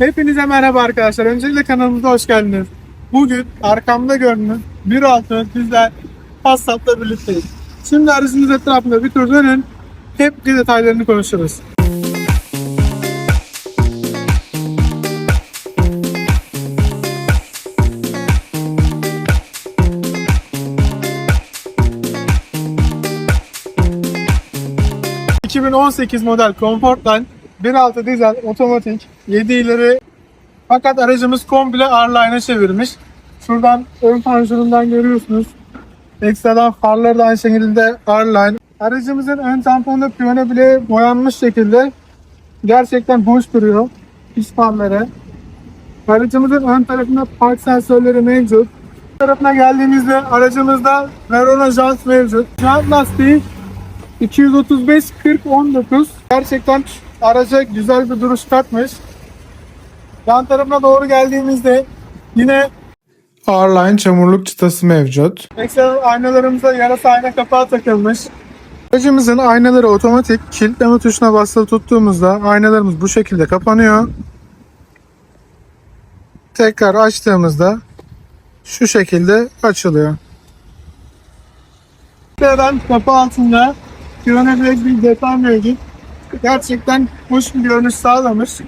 Hepinize merhaba arkadaşlar. Öncelikle kanalımıza hoş geldiniz. Bugün arkamda bir altı bizler Passat'la birlikteyiz. Şimdi aracımız etrafında bir tur dönün. Hep detaylarını konuşuruz. ...2018 model Comfortline 1.6 dizel otomatik 7 ileri fakat aracımız komple R-Line'a çevirmiş. Şuradan ön panjurundan görüyorsunuz. Ekstradan farları da aynı şekilde R-Line. Aracımızın ön tamponunda piyano bile boyanmış şekilde gerçekten hoş duruyor. İç. Aracımızın ön tarafında park sensörleri mevcut. tarafına geldiğimizde aracımızda Verona jant mevcut. Jant lastiği 235 40 19 gerçekten araca güzel bir duruş katmış. Yan tarafına doğru geldiğimizde yine R-Line çamurluk çıtası mevcut. Ekstra aynalarımıza yarasa ayna kapağı takılmış. Aracımızın aynaları otomatik kilitleme tuşuna basılı tuttuğumuzda aynalarımız bu şekilde kapanıyor. Tekrar açtığımızda şu şekilde açılıyor. Tekrardan kapı altında kronometrik bir detay mevcut. Gerçekten hoş bir görünüş sağlamış.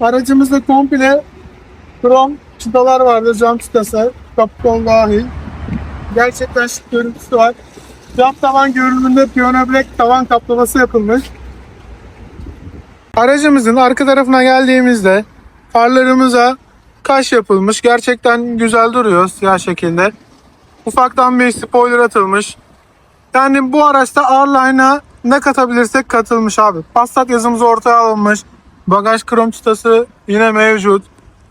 Aracımızda komple krom çıtalar vardı, cam çıtası, kapı kol dahil. Gerçekten şık görüntüsü var. Cam tavan görünümünde piyano black tavan kaplaması yapılmış. Aracımızın arka tarafına geldiğimizde farlarımıza kaş yapılmış. Gerçekten güzel duruyor siyah şekilde. Ufaktan bir spoiler atılmış. Yani bu araçta R-Line'a ne katabilirsek katılmış abi. Passat yazımız ortaya alınmış. Bagaj krom çıtası yine mevcut.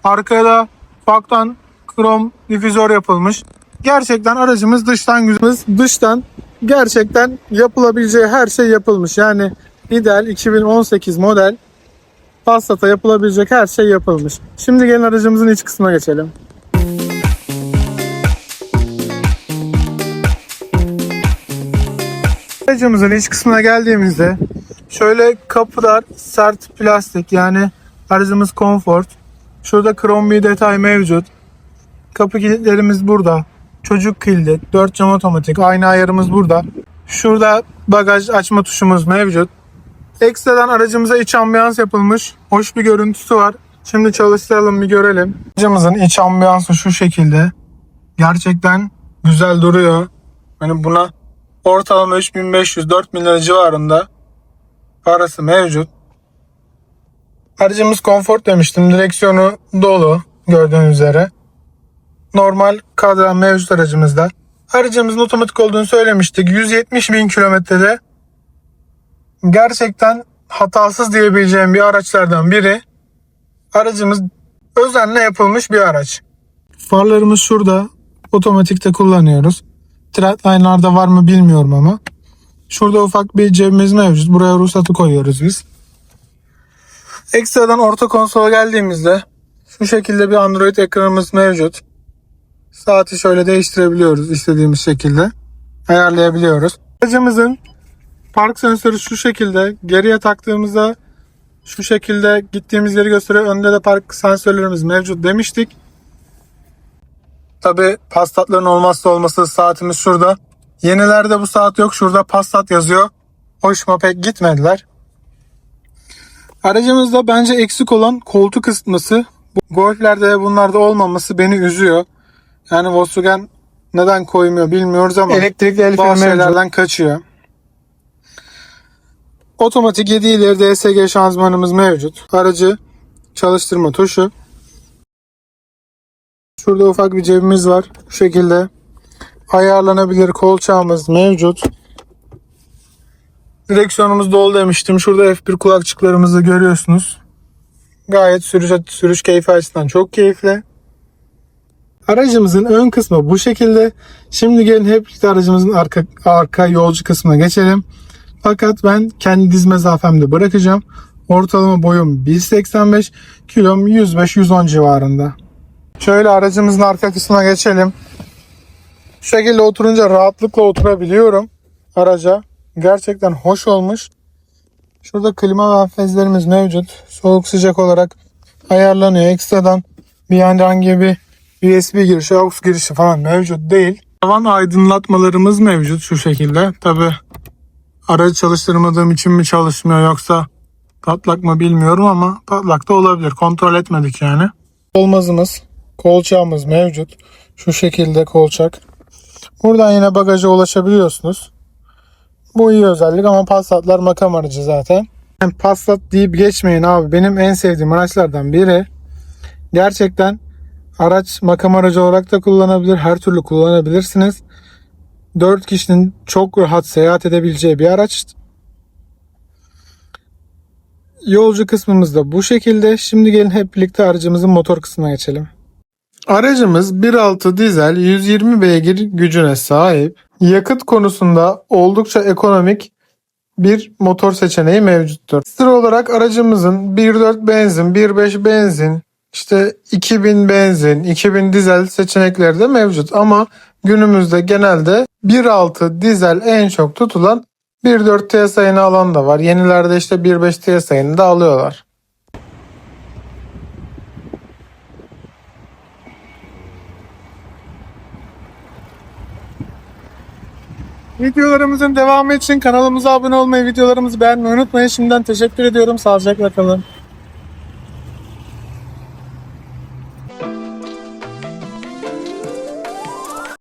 Arkaya da ufaktan krom difüzör yapılmış. Gerçekten aracımız dıştan güzel. Dıştan gerçekten yapılabileceği her şey yapılmış. Yani ideal 2018 model Passat'a yapılabilecek her şey yapılmış. Şimdi gelin aracımızın iç kısmına geçelim. Aracımızın iç kısmına geldiğimizde şöyle kapılar sert plastik yani aracımız konfort. Şurada krom bir detay mevcut. Kapı kilitlerimiz burada. Çocuk kilidi, 4 cam otomatik, ayna ayarımız burada. Şurada bagaj açma tuşumuz mevcut. Ekstradan aracımıza iç ambiyans yapılmış. Hoş bir görüntüsü var. Şimdi çalıştıralım bir görelim. Aracımızın iç ambiyansı şu şekilde. Gerçekten güzel duruyor. Hani buna ortalama 3500-4000 lira civarında parası mevcut. Aracımız konfor demiştim. Direksiyonu dolu gördüğünüz üzere. Normal kadran mevcut aracımızda. Aracımızın otomatik olduğunu söylemiştik. 170 bin kilometrede gerçekten hatasız diyebileceğim bir araçlardan biri. Aracımız özenle yapılmış bir araç. Farlarımız şurada. Otomatikte kullanıyoruz. Trendline'larda var mı bilmiyorum ama. Şurada ufak bir cebimiz mevcut. Buraya ruhsatı koyuyoruz biz. Ekstradan orta konsola geldiğimizde şu şekilde bir Android ekranımız mevcut. Saati şöyle değiştirebiliyoruz istediğimiz şekilde. Ayarlayabiliyoruz. Aracımızın park sensörü şu şekilde. Geriye taktığımızda şu şekilde gittiğimiz yeri gösteriyor. Önde de park sensörlerimiz mevcut demiştik. Tabi Passat'ların olmazsa olması saatimiz şurada. Yenilerde bu saat yok. Şurada Passat yazıyor. Hoşuma pek gitmediler. Aracımızda bence eksik olan koltuk ısıtması. Golf'lerde bunlarda olmaması beni üzüyor. Yani Volkswagen neden koymuyor bilmiyoruz ama Elektrikli el bazı şeylerden kaçıyor. Otomatik 7 ileri DSG şanzımanımız mevcut. Aracı çalıştırma tuşu. Şurada ufak bir cebimiz var. Bu şekilde ayarlanabilir kolçağımız mevcut. Direksiyonumuz dolu demiştim. Şurada F1 kulakçıklarımızı görüyorsunuz. Gayet sürüş, sürüş keyfi açısından çok keyifli. Aracımızın ön kısmı bu şekilde. Şimdi gelin hep aracımızın arka, arka yolcu kısmına geçelim. Fakat ben kendi diz mesafemde bırakacağım. Ortalama boyum 1.85, kilom 105-110 civarında. Şöyle aracımızın arka kısmına geçelim. Şu şekilde oturunca rahatlıkla oturabiliyorum araca. Gerçekten hoş olmuş. Şurada klima ve fezlerimiz mevcut. Soğuk sıcak olarak ayarlanıyor. Ekstradan bir herhangi bir USB girişi, aux girişi falan mevcut değil. Tavan aydınlatmalarımız mevcut şu şekilde. Tabi aracı çalıştırmadığım için mi çalışmıyor yoksa patlak mı bilmiyorum ama patlak da olabilir. Kontrol etmedik yani. Olmazımız, kolçağımız mevcut. Şu şekilde kolçak. Buradan yine bagaja ulaşabiliyorsunuz. Bu iyi özellik ama Passat'lar makam aracı zaten. Yani Passat deyip geçmeyin abi. Benim en sevdiğim araçlardan biri. Gerçekten araç makam aracı olarak da kullanabilir. Her türlü kullanabilirsiniz. 4 kişinin çok rahat seyahat edebileceği bir araç. Yolcu kısmımız da bu şekilde. Şimdi gelin hep birlikte aracımızın motor kısmına geçelim. Aracımız 1.6 dizel 120 beygir gücüne sahip. Yakıt konusunda oldukça ekonomik bir motor seçeneği mevcuttur. Sıra olarak aracımızın 1.4 benzin, 1.5 benzin, işte 2000 benzin, 2000 dizel seçenekleri de mevcut ama günümüzde genelde 1.6 dizel en çok tutulan 1.4 TSI'ni alan da var. Yenilerde işte 1.5 TSI'ni de alıyorlar. Videolarımızın devamı için kanalımıza abone olmayı, videolarımızı beğenmeyi unutmayın. Şimdiden teşekkür ediyorum. Sağlıcakla kalın.